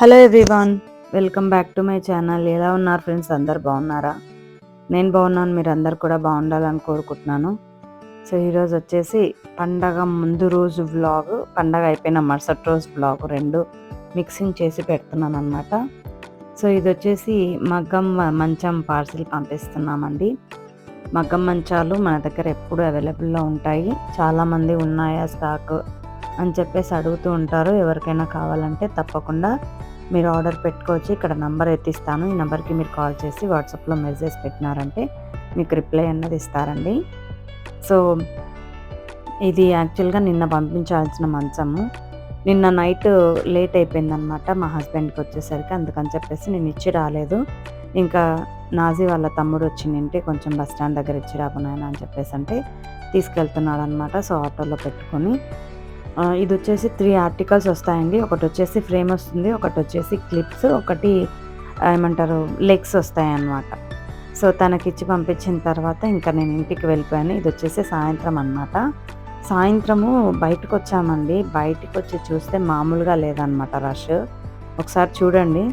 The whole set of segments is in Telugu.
Hello everyone welcome back to my channel ఎలా ఉన్నారు ఫ్రెండ్స్ అందరు బాగున్నారా? నేను బాగున్నాను మీరు అందరు కూడా బాగుండాలని కోరుకుంటున్నాను. సో ఈరోజు వచ్చేసి పండగ ముందు రోజు వ్లాగ్ పండగ అయిపోయిన మరుసటి రోజు వ్లాగ్ రెండు మిక్సింగ్ చేసి పెడుతున్నాను అనమాట సో ఇది వచ్చేసి మగ్గం మంచం పార్సిల్ పంపిస్తున్నామండి. మగ్గం మంచాలు మన దగ్గర ఎప్పుడు అవైలబుల్లో ఉంటాయి. చాలామంది ఉన్నాయా స్టాక్ అని చెప్పేసి అడుగుతూ ఉంటారు. ఎవరికైనా కావాలంటే తప్పకుండా మీరు ఆర్డర్ పెట్టుకోవచ్చు. ఇక్కడ నంబర్ ఎత్తిస్తాను. ఈ నెంబర్కి మీరు కాల్ చేసి వాట్సాప్లో మెసేజ్ పెట్టినారంటే మీకు రిప్లై అన్నది ఇస్తారండి. సో ఇది యాక్చువల్గా నిన్న పంపించాల్సిన మంచము. నిన్న నైట్ లేట్ అయిపోయిందనమాట మా హస్బెండ్కి వచ్చేసరికి. అందుకని చెప్పేసి నేను ఇచ్చి రాలేదు. ఇంకా నాజీ వాళ్ళ తమ్ముడు వచ్చిందంటే కొంచెం బస్ స్టాండ్ దగ్గర ఇచ్చి రాకున్నాయని అని చెప్పేసి అంటే తీసుకెళ్తున్నాడు అనమాట సో ఆటోలో పెట్టుకొని ఇది వచ్చేసి త్రీ ఆర్టికల్స్ వస్తాయండి. ఒకటి వచ్చేసి ఫ్రేమ్ వస్తుంది ఒకటి వచ్చేసి క్లిప్స్ ఒకటి ఏమంటారు లెగ్స్ వస్తాయి అన్నమాట సో తనకిచ్చి పంపించిన తర్వాత ఇంకా నేను ఇంటికి వెళ్ళిపోయాను. ఇది వచ్చేసి సాయంత్రం అన్నమాట. సాయంత్రము బయటకు వచ్చామండి బయటకు వచ్చి చూస్తే మామూలుగా లేదనమాట రష్ ఒకసారి చూడండి.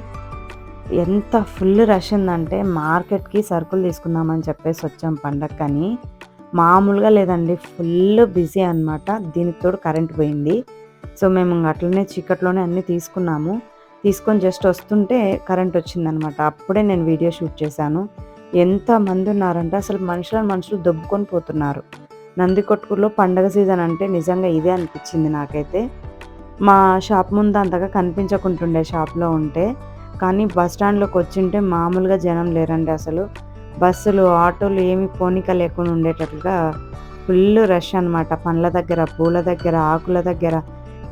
ఎంత ఫుల్ రష్ ఉందంటే మార్కెట్కి సరుకులు తీసుకుందామని చెప్పేసి వచ్చాం పండగకని మామూలుగా లేదండి ఫుల్ బిజీ అనమాట దీనికి తోడు కరెంట్ పోయింది. సో మేము అట్లనే చీకట్లోనే అన్నీ తీసుకున్నాము. తీసుకొని జస్ట్ వస్తుంటే కరెంట్ వచ్చిందనమాట అప్పుడే నేను వీడియో షూట్ చేశాను. ఎంతమంది ఉన్నారంటే అసలు మనుషులను మనుషులు దొబ్బుకొని పోతున్నారు. నందికొట్కూరులో పండగ సీజన్ అంటే నిజంగా ఇదే అనిపించింది నాకైతే. మా షాప్ ముందు అంతగా కనిపించకుంటుండే షాప్లో ఉంటే. కానీ బస్ స్టాండ్లోకి వచ్చింటే మామూలుగా జనం లేరండి అసలు. బస్సులు ఆటోలు ఏమి పోనిక లేకుండా ఉండేటట్లుగా ఫుల్ రష్ అనమాట పండ్ల దగ్గర పూల దగ్గర ఆకుల దగ్గర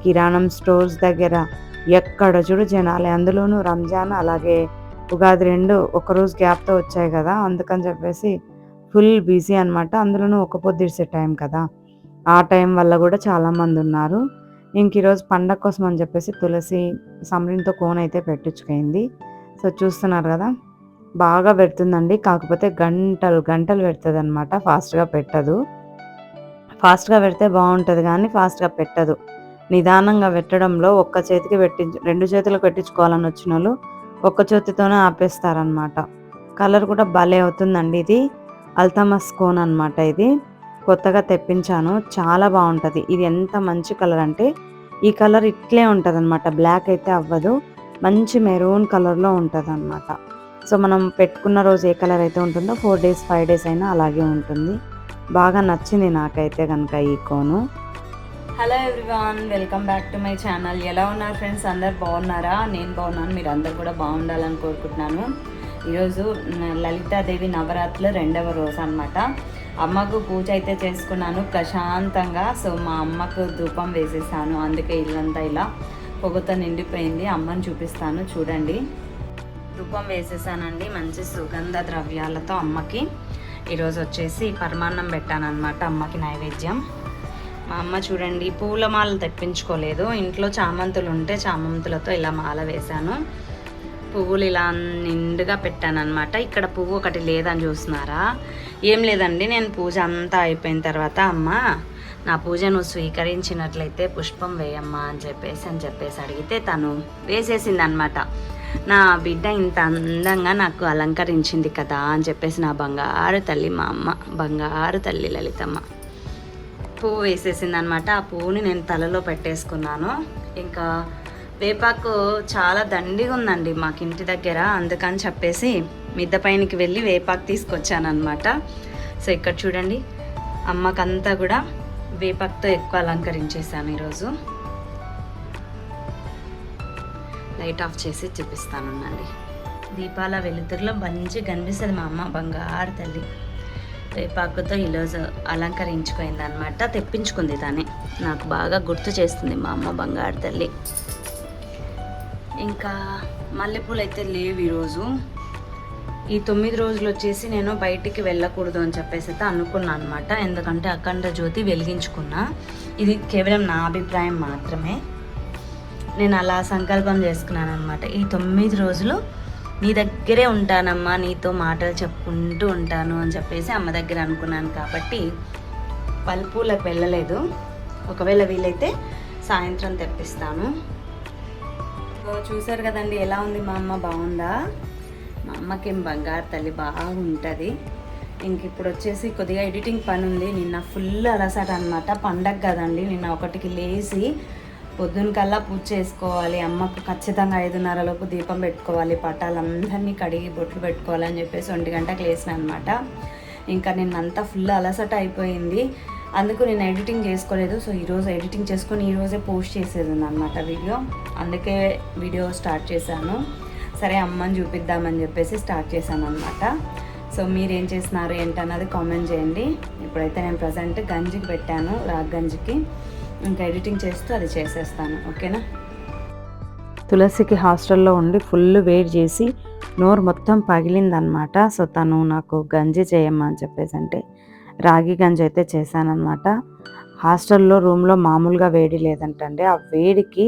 కిరాణం స్టోర్స్ దగ్గర ఎక్కడ చూడు జనాలే. అందులోనూ రంజాన్ అలాగే ఉగాది రెండు ఒకరోజు గ్యాప్తో వచ్చాయి కదా. అందుకని చెప్పేసి ఫుల్ బిజీ అనమాట అందులోనూ ఒక పొద్దుడిసే టైం కదా. ఆ టైం వల్ల కూడా చాలామంది ఉన్నారు. ఇంక ఈరోజు పండగ కోసం అని చెప్పేసి తులసి సమరింతో కోన్ అయితే పెట్టించుకైంది. సో చూస్తున్నారు కదా. బాగా పెడుతుందండి. కాకపోతే గంటలు గంటలు పెడుతుంది అనమాట ఫాస్ట్గా పెట్టదు. ఫాస్ట్గా పెడితే బాగుంటుంది కానీ ఫాస్ట్గా పెట్టదు. నిదానంగా పెట్టడంలో ఒక్క చేతికి పెట్టించు రెండు చేతులు పెట్టించుకోవాలని వచ్చిన వాళ్ళు ఒక్క చేతితోనే ఆపేస్తారనమాట కలర్ కూడా భలే అవుతుందండి ఇది. అల్తమస్ కోన్ అనమాట ఇది. కొత్తగా తెప్పించాను. చాలా బాగుంటుంది. ఇది ఎంత మంచి కలర్ అంటే ఈ కలర్ ఇట్లే ఉంటుంది అనమాట బ్లాక్ అయితే అవ్వదు. మంచి మెరూన్ కలర్లో ఉంటుంది అనమాట సో మనం పెట్టుకున్న రోజు ఏ కలర్ అయితే ఉంటుందో ఫోర్ డేస్ ఫైవ్ డేస్ అయినా అలాగే ఉంటుంది. బాగా నచ్చింది నాకైతే కనుక ఈ కోను. Hello everyone welcome back to my channel ఎలా ఉన్నారు ఫ్రెండ్స్ అందరు బాగున్నారా? నేను బాగున్నాను మీరు అందరు కూడా బాగుండాలని కోరుకుంటున్నాను. ఈరోజు లలితాదేవి నవరాత్రులు రెండవ రోజు అనమాట అమ్మకు పూజ అయితే చేసుకున్నాను ప్రశాంతంగా. సో మా అమ్మకు ధూపం వేసేసాను అందుకే ఇల్లంతా ఇలా పొగతో నిండిపోయింది. అమ్మని చూపిస్తాను చూడండి. ధూపం వేసేసానండి మంచి సుగంధ ద్రవ్యాలతో అమ్మకి. ఈరోజు వచ్చేసి పరమాన్నం పెట్టానమాట అమ్మకి నైవేద్యం. మా అమ్మ చూడండి పూల మాల తెప్పించుకోలేదు. ఇంట్లో చామంతులు ఉంటే చామంతులతో ఇలా మాల వేశాను. పువ్వులు ఇలా నిండుగా పెట్టాను ఇక్కడ పువ్వు ఒకటి లేదని చూస్తున్నారా? ఏం లేదండి నేను పూజ అంతా అయిపోయిన తర్వాత అమ్మ నా పూజ నువ్వు స్వీకరించినట్లయితే పుష్పం వేయమ్మా అని చెప్పేసి అని చెప్పేసి అడిగితే తను వేసేసింది అనమాట నా బిడ్డ ఇంత అందంగా నాకు అలంకరించింది కదా అని చెప్పేసి నా బంగారు తల్లి మా అమ్మ బంగారు తల్లి లలితమ్మ. పువ్వు వేసేసింది అనమాట ఆ పువ్వుని నేను తలలో పెట్టేసుకున్నాను. ఇంకా వేపాకు చాలా దండిగా ఉందండి మాకు ఇంటి దగ్గర. అందుకని చెప్పేసి మిద్ద పైనకి వెళ్ళి వేపాకు తీసుకొచ్చానమాట సో ఇక్కడ చూడండి అమ్మకంతా కూడా వేపాకుతో ఎక్కువ అలంకరించేసాను ఈరోజు. లైట్ ఆఫ్ చేసి చూపిస్తానండి దీపాల వెలుతురులో మంచి కనిపిస్తుంది మా అమ్మ బంగారు తల్లి. వేపాకుతో ఈరోజు అలంకరించుకుంది అనమాట తెప్పించుకుంది దాన్ని నాకు బాగా గుర్తు చేస్తుంది మా అమ్మ బంగారు తల్లి. ఇంకా మల్లెపూలు అయితే లేవు ఈరోజు. ఈ తొమ్మిది రోజులు వచ్చేసి నేను బయటికి వెళ్ళకూడదు అని చెప్పేసి అయితే అనుకున్నాను అనమాట ఎందుకంటే అఖండ జ్యోతి వెలిగించుకున్నా. ఇది కేవలం నా అభిప్రాయం మాత్రమే. నేను అలా సంకల్పం చేసుకున్నాను అనమాట ఈ తొమ్మిది రోజులు నీ దగ్గరే ఉంటానమ్మా నీతో మాటలు చెప్పుకుంటూ ఉంటాను అని చెప్పేసి అమ్మ దగ్గర అనుకున్నాను కాబట్టి పల్పూలకు వెళ్ళలేదు. ఒకవేళ వీలైతే సాయంత్రం తెప్పిస్తాను. చూసారు కదండి ఎలా ఉంది మా అమ్మ? బాగుందా? మా అమ్మకి బంగారు తల్లి బాగుంటుంది. ఇంక ఇప్పుడు వచ్చేసి కొద్దిగా ఎడిటింగ్ పని ఉంది నిన్న ఫుల్ అలసట అనమాట పండగ కదండి. నిన్న ఒకటికి లేచి పొద్దున కల్లా పూజ చేసుకోవాలి అమ్మకు ఖచ్చితంగా ఐదున్నరలోపు దీపం పెట్టుకోవాలి పటాలందరినీ కడిగి బొట్లు పెట్టుకోవాలని చెప్పేసి ఒంటి గంటకు లేసిన అనమాట ఇంకా నిన్నంతా ఫుల్ అలసట అయిపోయింది. అందుకు నేను ఎడిటింగ్ చేసుకోలేదు. సో ఈరోజు ఎడిటింగ్ చేసుకొని ఈరోజే పోస్ట్ చేసేది అనమాట వీడియో. అందుకే వీడియో స్టార్ట్ చేశాను. సరే అమ్మని చూపిద్దామని చెప్పేసి స్టార్ట్ చేశాను అనమాట సో మీరు ఏం చేస్తున్నారు ఏంటన్నది కామెంట్ చేయండి. ఇప్పుడైతే నేను ప్రజెంట్ గంజికి పెట్టాను రాగ్ గంజికి. ఇంకా ఎడిటింగ్ చేస్తూ అది చేసేస్తాను ఓకేనా? తులసికి హాస్టల్లో ఉండి ఫుల్ వెయిట్ చేసి నోరు మొత్తం పగిలిందనమాట. సో తను నాకు గంజి చేయమ్మా అని చెప్పేసి అంటే రాగి గంజి అయితే చేశానమాట హాస్టల్లో రూమ్లో మామూలుగా వేడి లేదంటండి. ఆ వేడికి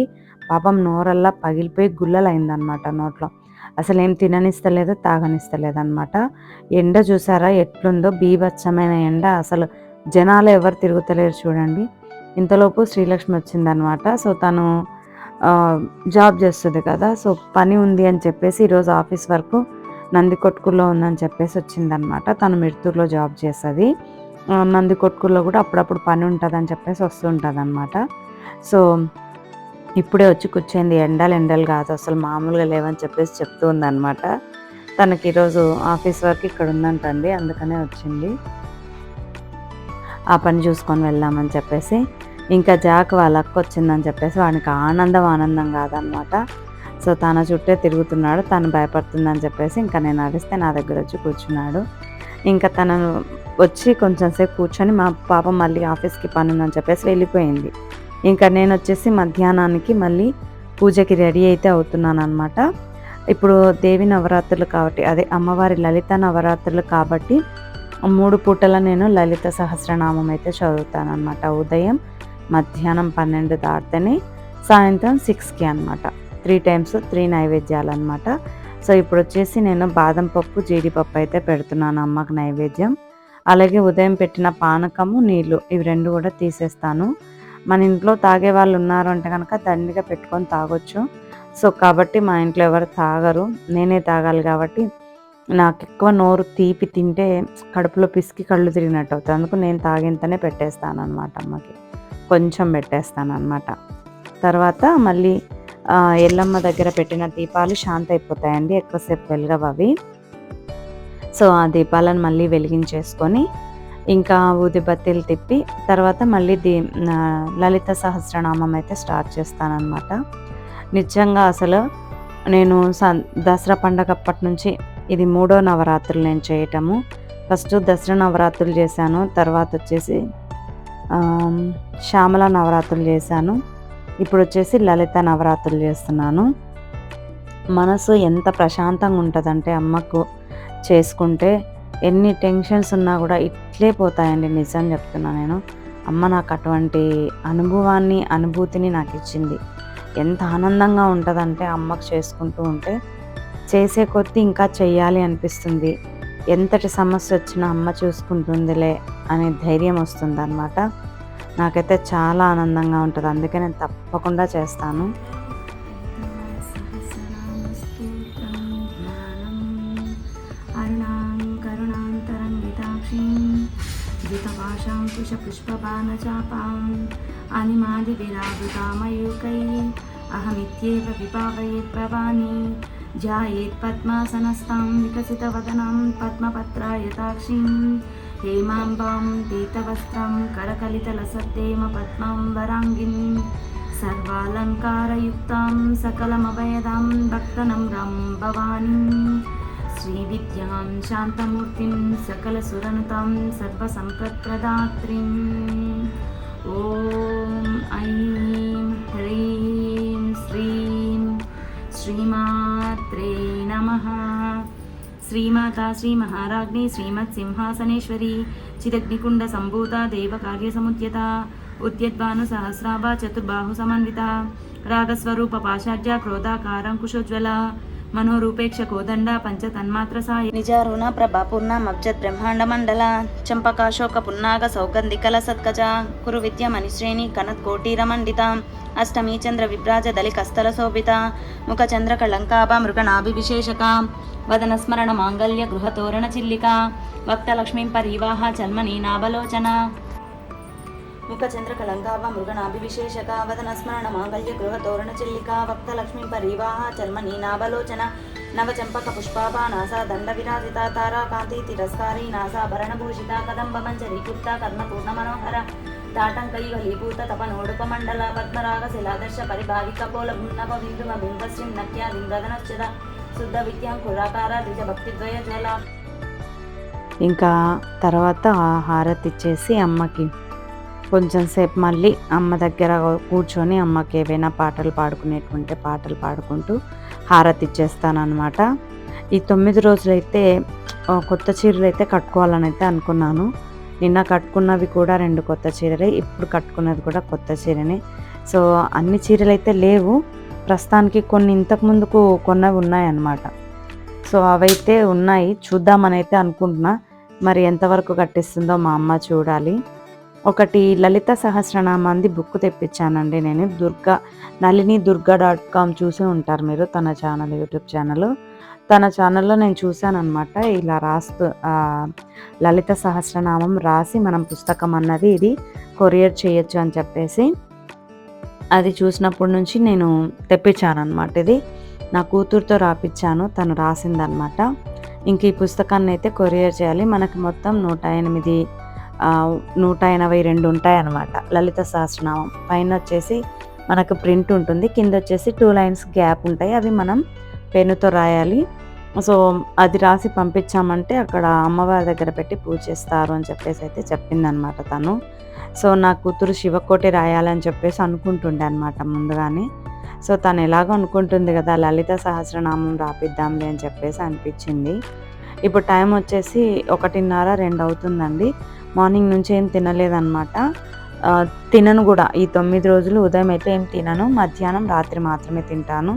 పాపం నోరల్లా పగిలిపోయి గుల్లలైందనమాట నోట్లో. అసలు ఏం తిననిస్తలేదు తాగనిస్తలేదనమాట. ఎండ చూసారా ఎట్లుందో బీభత్సమైన ఎండ. అసలు జనాలు ఎవరు తిరుగుతలేరు చూడండి. ఇంతలోపు శ్రీలక్ష్మి వచ్చిందనమాట. సో తను జాబ్ చేస్తుంది కదా. సో పని ఉంది అని చెప్పేసి ఈరోజు ఆఫీస్ వరకు నందికొట్కుల్లో ఉందని చెప్పేసి వచ్చిందనమాట. తను మిర్తూర్లో జాబ్ చేస్తుంది. నందికొట్కుల్లో కూడా అప్పుడప్పుడు పని ఉంటుంది అని చెప్పేసి వస్తుంటుంది అనమాట సో ఇప్పుడే వచ్చి కూర్చోయింది. ఎండలు ఎండలు కాదు. అసలు మామూలుగా లేవని చెప్పేసి చెప్తూ ఉందన్నమాట తనకి ఈరోజు ఆఫీస్ వర్క్ ఇక్కడ ఉందంటండి. అందుకనే వచ్చింది. ఆ పని చూసుకొని వెళ్దామని చెప్పేసి ఇంకా జాక్ వాళ్ళ అక్క వచ్చిందని చెప్పేసి వానికి ఆనందం ఆనందం కాదనమాట. సో తన చుట్టే తిరుగుతున్నాడు తను భయపడుతుందని చెప్పేసి ఇంకా నేను అరిస్తే నా దగ్గర వచ్చి కూర్చున్నాడు. ఇంకా తనను వచ్చి కొంచెం సేపు కూర్చొని మా పాప మళ్ళీ ఆఫీస్కి పని ఉందని చెప్పేసి వెళ్ళిపోయింది. ఇంకా నేను వచ్చేసి మధ్యాహ్నానికి మళ్ళీ పూజకి రెడీ అయితే అవుతున్నాను అనమాట ఇప్పుడు దేవి నవరాత్రులు కాబట్టి అదే అమ్మవారి లలిత నవరాత్రులు కాబట్టి మూడు పూటల నేను లలిత సహస్రనామం అయితే చదువుతాను అనమాట ఉదయం మధ్యాహ్నం పన్నెండు దాటితేనే సాయంత్రం సిక్స్కి అనమాట త్రీ టైమ్స్ త్రీ నైవేద్యాలు అనమాట సో ఇప్పుడు వచ్చేసి నేను బాదం పప్పు జీడిపప్పు అయితే పెడుతున్నాను అమ్మకు నైవేద్యం. అలాగే ఉదయం పెట్టిన పానకము నీళ్ళు ఇవి రెండు కూడా తీసేస్తాను. మన ఇంట్లో తాగే వాళ్ళు ఉన్నారు అంటే కనుక దండిగా పెట్టుకొని తాగొచ్చు. సో కాబట్టి మా ఇంట్లో ఎవరు తాగరు. నేనే తాగాలి కాబట్టి నాకు ఎక్కువ నోరు తీపి తింటే కడుపులో పిసికి కళ్ళు తిరిగినట్టు అవుతుంది. అందుకు నేను తాగేంతనే పెట్టేస్తాను అనమాట అమ్మకి. కొంచెం పెట్టేస్తాను అనమాట తర్వాత మళ్ళీ ఎల్లమ్మ దగ్గర పెట్టిన దీపాలు శాంత అయిపోతాయండి ఎక్కువసేపు వెలగవు అవి సో ఆ దీపాలను మళ్ళీ వెలిగించేసుకొని ఇంకా ఊదిబత్తీలు తిప్పి తర్వాత మళ్ళీ దీ లలిత సహస్రనామం అయితే స్టార్ట్ చేస్తానన్నమాట. నిజంగా అసలు నేను స దసరా పండగ అప్పటి నుంచి ఇది మూడో నవరాత్రులు నేను చేయటము. ఫస్ట్ దసరా నవరాత్రులు చేశాను తర్వాత వచ్చేసి శ్యామల నవరాత్రులు చేశాను. ఇప్పుడు వచ్చేసి లలిత నవరాత్రులు చేస్తున్నాను. మనసు ఎంత ప్రశాంతంగా ఉంటుందంటే అమ్మకు చేసుకుంటే ఎన్ని టెన్షన్స్ ఉన్నా కూడా ఇట్లే పోతాయండి నిజం చెప్తున్నా నేను. అమ్మ నాకు అటువంటి అనుభవాన్ని అనుభూతిని నాకు ఇచ్చింది. ఎంత ఆనందంగా ఉంటుందంటే అమ్మకు చేసుకుంటూ ఉంటే చేసే కొద్దీ ఇంకా చెయ్యాలి అనిపిస్తుంది. ఎంతటి సమస్య వచ్చినా అమ్మ చూసుకుంటుందిలే అనే ధైర్యం వస్తుందన్నమాట. నాకైతే చాలా ఆనందంగా ఉంటుంది. అందుకే నేను తప్పకుండా చేస్తాను. పుష్పబాణచాపాం అనిమాది విరాజుతామయూకై అహమిత్యేవ విభావయే ప్రవాణి ध्यायेत् पद्मासनस्तां विकसितवदनं पद्मपत्रायताक्षीं हेमाम्बां पीतवस्त्रं करकलितलसद्देम पद्मां वराङ्गिं सर्वालङ्कारयुक्तां सकलमभयदां भक्तनम्रं भवानीम् श्रीविद्यां शान्तमूर्तिं सकलसुरनुतां सर्वसम्पत्प्रदात्रीम् ॐ ऐं श्रीमाता श्रीमहाराज्ञी श्रीमत्सिंहासनेश्वरी चिदग्निकुण्डसम्भूता देवकार्यसमुद्यता उद्यद्भानुसहस्राभा चतुर्बाहुसमन्विता रागस्वरूपपाशाढ्या क्रोधाकारङ्कुशोज्ज्वला మనోరూపేక్ష కోదండ పంచతన్మాత్ర సాయ. నిజారుణ పూర్ణ మబ్జత్ బ్రహ్మాండ మండల చంపకాశోక పున్నాగ సౌగంధికల సత్కజ కురు విద్య మణిశ్రేణి కనత్ కోటీర మండిత అష్టమీ చంద్ర విభ్రాజ దళి కస్తల శోభిత ముఖ చంద్ర కళంకాభ మృగనాభి విశేషక వదన స్మరణ మాంగళ్య గృహతోరణ చిల్లిక వక్త లక్ష్మీం పరివాహ చల్మని నాభలోచన ముఖ చంద్ర మృగనాభి వదన స్మరణ మాంగళ్య గృహ తోరణ చిల్లిక వక్త లక్ష్మీ పరివాహ చల్మని నాభలోచన నవచంపక పుష్పాభా నాసా దండ విరాజిత తారా కాంతి తిరస్కారి నాసా భూషిత కదంబ మంజరి కుప్త కర్మ పూర్ణ మనోహర తాటంకయుగ లీపూత తపనోడుపమండల పద్మరాగ శిలాదర్శ పరిభావిక పోల నవ బిందుమ బింబశ్రీ నక్య లింగదనశ్చద శుద్ధ విద్యాంకురాకార ద్విజ భక్తిద్వయ జ్వల ఇంకా తర్వాత హారతి ఇచ్చేసి అమ్మకి. కొంచెం సేపు మళ్ళీ అమ్మ దగ్గర కూర్చొని అమ్మకి ఏవైనా పాటలు పాడుకునేటువంటి పాటలు పాడుకుంటూ హారతి ఇచ్చేస్తానమాట ఈ తొమ్మిది రోజులైతే కొత్త చీరలు అయితే కట్టుకోవాలని అయితే అనుకున్నాను. నిన్న కట్టుకున్నవి కూడా రెండు కొత్త చీరలే ఇప్పుడు కట్టుకున్నది కూడా కొత్త చీరనే. సో అన్ని చీరలు అయితే లేవు. ప్రస్తుతానికి కొన్ని ఇంతకు ముందుకు కొన్నవి ఉన్నాయన్నమాట. సో అవైతే ఉన్నాయి. చూద్దామని అయితే అనుకుంటున్నా. మరి ఎంతవరకు కట్టిస్తుందో మా అమ్మ చూడాలి. ఒకటి లలిత సహస్రనామాంది బుక్ తెప్పించానండి నేను. దుర్గా నళిని దుర్గా డాట్ కామ్ చూసి ఉంటారు మీరు తన ఛానల్ యూట్యూబ్ ఛానల్ తన ఛానల్లో నేను చూశాను అనమాట ఇలా రాస్తూ లలిత సహస్రనామం రాసి మనం పుస్తకం అన్నది ఇది కొరియర్ చేయొచ్చు అని చెప్పేసి అది చూసినప్పటి నుంచి నేను తెప్పించాను అనమాట ఇది. నా కూతురుతో రాపిచ్చాను తను రాసిందనమాట ఇంక ఈ పుస్తకాన్ని అయితే కొరియర్ చేయాలి. మనకి మొత్తం నూట ఎనిమిది నూట ఎనభై రెండు ఉంటాయన్నమాట. లలిత సహస్రనామం. పైన వచ్చేసి మనకు ప్రింట్ ఉంటుంది. కింద వచ్చేసి టూ లైన్స్ గ్యాప్ ఉంటాయి. అవి మనం పెన్నుతో రాయాలి. సో అది రాసి పంపించామంటే అక్కడ అమ్మవారి దగ్గర పెట్టి పూజ చేస్తారు అని చెప్పేసి అయితే చెప్పిందనమాట తను. సో నా కూతురు శివకోటి రాయాలని చెప్పేసి అనుకుంటుండే అనమాట ముందుగానే. సో తను ఎలాగో అనుకుంటుంది కదా లలిత సహస్రనామం రాపిద్దాంలే అని చెప్పేసి అనిపించింది. ఇప్పుడు టైం వచ్చేసి ఒకటిన్నర రెండు అవుతుందండి. మార్నింగ్ నుంచి ఏం తినలేదన్నమాట. తినను కూడా. ఈ తొమ్మిది రోజులు ఉదయం అయితే ఏం తినను మధ్యాహ్నం రాత్రి మాత్రమే తింటాను.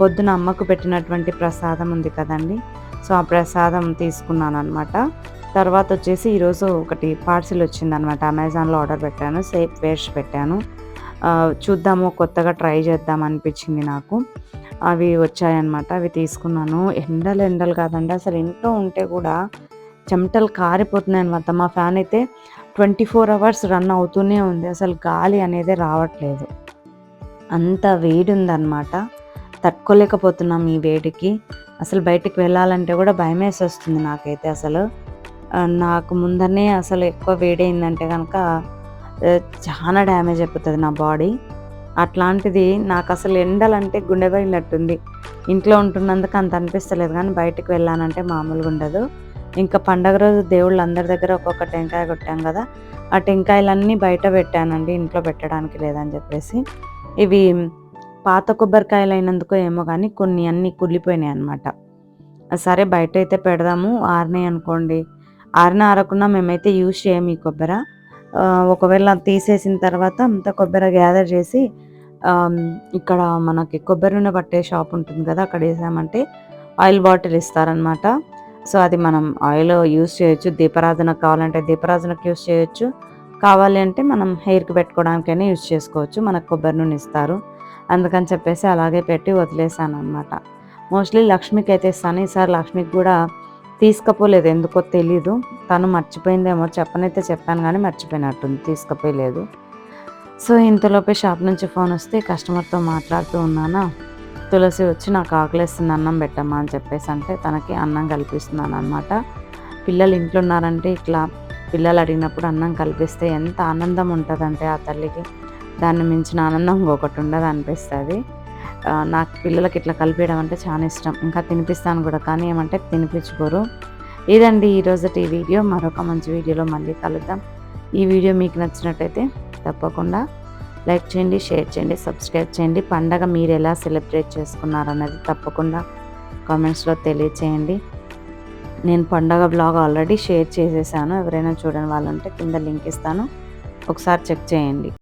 పొద్దున అమ్మకు పెట్టినటువంటి ప్రసాదం ఉంది కదండి. సో ఆ ప్రసాదం తీసుకున్నాను అనమాట తర్వాత వచ్చేసి ఈరోజు ఒకటి పార్సిల్ వచ్చిందనమాట అమెజాన్లో ఆర్డర్ పెట్టాను సేఫ్ వేర్స్ పెట్టాను. చూద్దాము కొత్తగా ట్రై చేద్దాం అనిపించింది నాకు. అవి వచ్చాయన్నమాట అవి తీసుకున్నాను. ఎండలు ఎండలు కాదండి. అసలు ఇంట్లో ఉంటే కూడా చెమటలు కారిపోతున్నాయి అనమాట మా ఫ్యాన్ అయితే ట్వంటీ ఫోర్ అవర్స్ రన్ అవుతూనే ఉంది. అసలు గాలి అనేది రావట్లేదు. అంత వేడి ఉందన్నమాట తట్టుకోలేకపోతున్నాం ఈ వేడికి. అసలు బయటికి వెళ్ళాలంటే కూడా భయం వేసేస్తుంది నాకైతే అసలు. నాకు ముందరనే అసలు ఎక్కువ వేడి అయిందంటే కనుక చాలా డ్యామేజ్ అయిపోతుంది నా బాడీ. అట్లాంటిది నాకు అసలు ఎండలంటే గుండె పగిలినట్టుంది ఇంట్లో ఉంటున్నందుకు అంత అనిపిస్తలేదు కానీ బయటకు వెళ్ళానంటే మామూలుగా ఉండదు ఇంకా పండగ రోజు దేవుళ్ళు అందరి దగ్గర ఒక్కొక్క టెంకాయ కొట్టాం కదా. ఆ టెంకాయలన్నీ బయట పెట్టానండి ఇంట్లో పెట్టడానికి లేదని చెప్పేసి. ఇవి పాత కొబ్బరికాయలు అయినందుకో ఏమో కానీ కొన్ని అన్నీ కుళ్ళిపోయినాయి అనమాట సరే బయట అయితే పెడదాము ఆరినాయి అనుకోండి. ఆరిన ఆరకుండా మేమైతే యూజ్ చేయము ఈ కొబ్బరి. ఒకవేళ తీసేసిన తర్వాత అంత కొబ్బరి గ్యాదర్ చేసి ఇక్కడ మనకి కొబ్బరి నూనె పట్టే షాప్ ఉంటుంది కదా అక్కడ వేసామంటే ఆయిల్ బాటిల్ ఇస్తారనమాట సో అది మనం ఆయిల్ యూస్ చేయొచ్చు. దీపరాజనకు కావాలంటే దీపరాజనకు యూస్ చేయొచ్చు. కావాలి అంటే మనం హెయిర్కి పెట్టుకోవడానికైనా యూస్ చేసుకోవచ్చు. మనకు కొబ్బరి నూనె ఇస్తారు. అందుకని చెప్పేసి అలాగే పెట్టి వదిలేసాను అనమాట మోస్ట్లీ లక్ష్మికి అయితే ఇస్తాను. ఈసారి లక్ష్మికి కూడా తీసుకపోలేదు. ఎందుకో తెలీదు. తను మర్చిపోయిందేమో చెప్పనైతే చెప్పాను కానీ మర్చిపోయినట్టుంది. తీసుకుపోయలేదు. సో ఇంతలోపే షాప్ నుంచి ఫోన్ వస్తే కస్టమర్తో మాట్లాడుతూ ఉన్నానా? తులసి వచ్చి నాకు ఆకలేస్తుంది అన్నం పెట్టమ్మా అని చెప్పేసి అంటే తనకి అన్నం కల్పిస్తున్నాను అనమాట పిల్లలు ఇంట్లో ఉన్నారంటే ఇట్లా పిల్లలు అడిగినప్పుడు అన్నం కల్పిస్తే ఎంత ఆనందం ఉంటుందంటే ఆ తల్లికి. దాన్ని మించిన ఆనందం ఇంకొకటి ఉండదు అనిపిస్తుంది. నాకు పిల్లలకి ఇట్లా కలిపేయడం అంటే చాలా ఇష్టం. ఇంకా తినిపిస్తాను కూడా కానీ ఏమంటే తినిపించుకోరు. ఇదండి ఈరోజు ఈ వీడియో. మరొక మంచి వీడియోలో మళ్ళీ కలుద్దాం. ఈ వీడియో మీకు నచ్చినట్టయితే తప్పకుండా లైక్ చేయండి షేర్ చేయండి సబ్స్క్రైబ్ చేయండి. పండగ మీరు ఎలా సెలబ్రేట్ చేసుకున్నారు అనేది తప్పకుండా కామెంట్స్లో తెలియచేయండి. నేను పండగ బ్లాగ్ ఆల్రెడీ షేర్ చేసేసాను. ఎవరైనా చూడని వాళ్ళు ఉంటే కింద లింక్ ఇస్తాను. ఒకసారి చెక్ చేయండి.